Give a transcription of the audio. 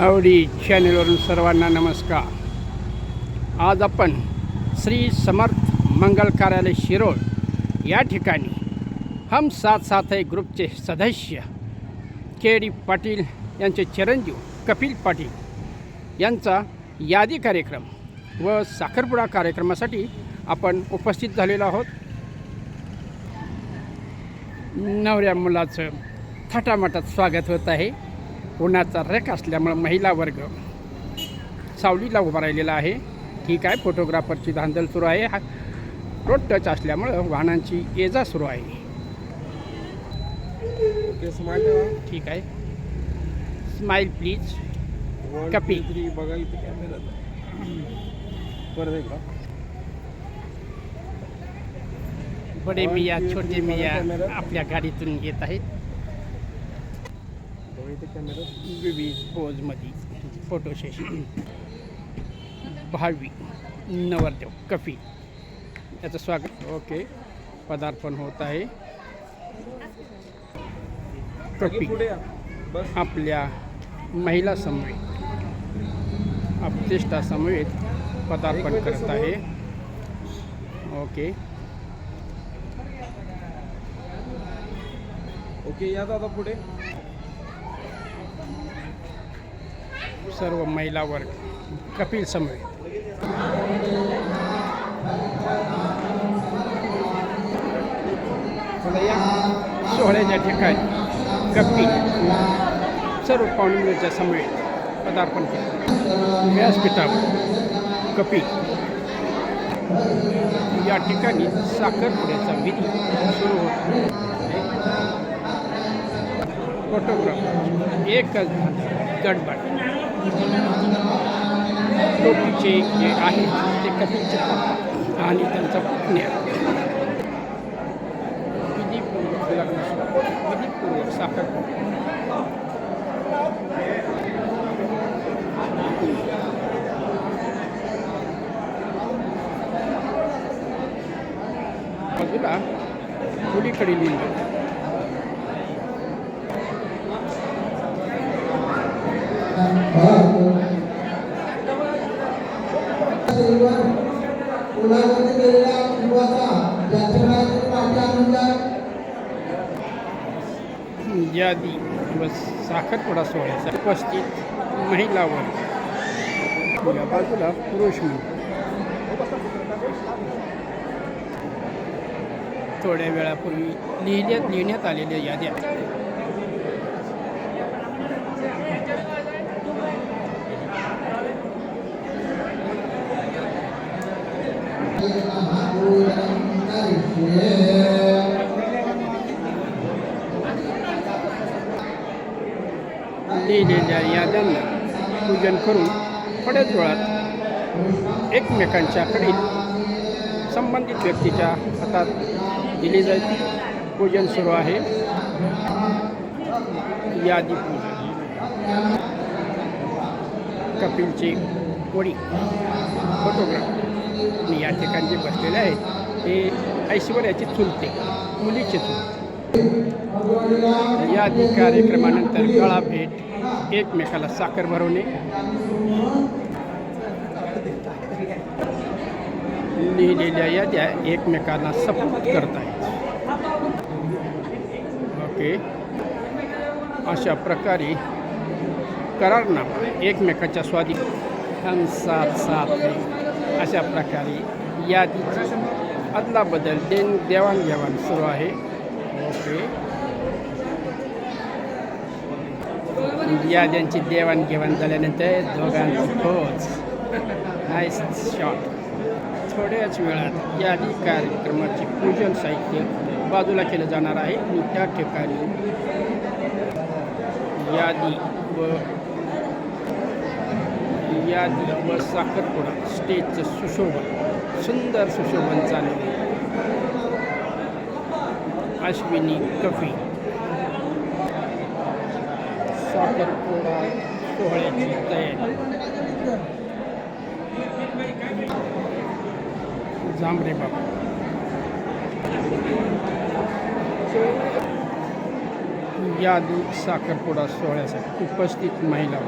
आवडी चॅनलवरून सर्वांना नमस्कार. आज आपण श्री समर्थ मंगल कार्यालय शिरोळ या ठिकाणी हम साथ साथ है ग्रुपचे सदस्य के डी पाटील यांचे चिरंजीव कपिल पाटील यांचा यादी कार्यक्रम व साखरपुडा कार्यक्रमासाठी आपण उपस्थित झालेलो आहोत. नवऱ्या मुलाचं थाटामाटात स्वागत होत आहे. उन्हाचा रेक असल्यामुळं महिला वर्ग सावलीला उभा राहिलेला आहे. ठीक आहे फोटोग्राफरची धांदल सुरू आहे. हा रोड टच असल्यामुळं वाहनांची ये जा सुरू आहे. ठीक आहे. स्माईल प्लीज एकदा. बडे मिया छोटे मिया. आपल्या गाडीतून येत आहेत. इथे कॅमेरा विविध पोजमध्ये फोटो सेशन भावी नवरदेव कपिल याचं स्वागत. ओके. पदार्पण होत आहे. बस. आपल्या महिला समवेत अपतिष्ठा समवेत पदार्पण करत आहे. ओके. ओके या दादा पुढे. सर्व महिला वर्ग कपिल समवेत या सोहळ्याच्या ठिकाणी कपिल सर्व पाहुण्यांच्या समवेत पदार्पण केलं. व्यासपीठावर कपिल. या ठिकाणी साखरपुड्याचा विधी सुरू होतो. फोटोग्राफ एकच गडबड. टोपीचे जे आहे ते कपिलचे पप्पा आणि त्यांचा पुतण्या विधीपूर्वक लग्न विधीपूर्वक साखर बाजूला मुलीकडील गेलेल्या युवाचा यादी व साखरपुडा सोहळ्याचा. उपस्थित महिलावर. या बाजूला पुरुष म्हणून. थोड्या वेळापूर्वी लिहिण्यात लिहिण्यात आलेल्या याद्या. लिहिलेल्या याद्यांना पूजन करून थोड्याच वेळात एकमेकांच्याकडील संबंधित व्यक्तीच्या हातात दिली जाईल. पूजन सुरू आहे. यादी पूजन कपिलची वडी फोटोग्राफ. आणि या ठिकाणी जे बसलेले आहेत ते ऐश्वर्याचे चुलते मुलीचे चुलते. यादी कार्यक्रमानंतर गळा भेट एकमेकाला साखर भरवणे. लिहिलेल्या याद्या एकमेकांना सपोर्ट करत आहेत. ओके. अशा प्रकारे करारनामा एकमेकाच्या स्वाधी हम साथ साथ अशा प्रकारे यादीची अदलाबदल देण देवाणघेवाण सुरू आहे. ओके. याद्यांची देवाणघेवाण झाल्यानंतर दोघांची पोच नाईस शॉट थोड्याच वेळात यादी कार्यक्रमाचे पूजन साहित्य बाजूला केलं जाणार आहे. आणि त्या ठिकाणी यादी व यादी व साखरपुडा स्टेजचं सुशोभन सुंदर सुशोभन चालू आहे. अश्विनी कफी. साखरपुडा सोहळ्याची तयारी. जांभरे बाबा. यादू साखरपुडा सोहळ्यासाठी उपस्थित महिला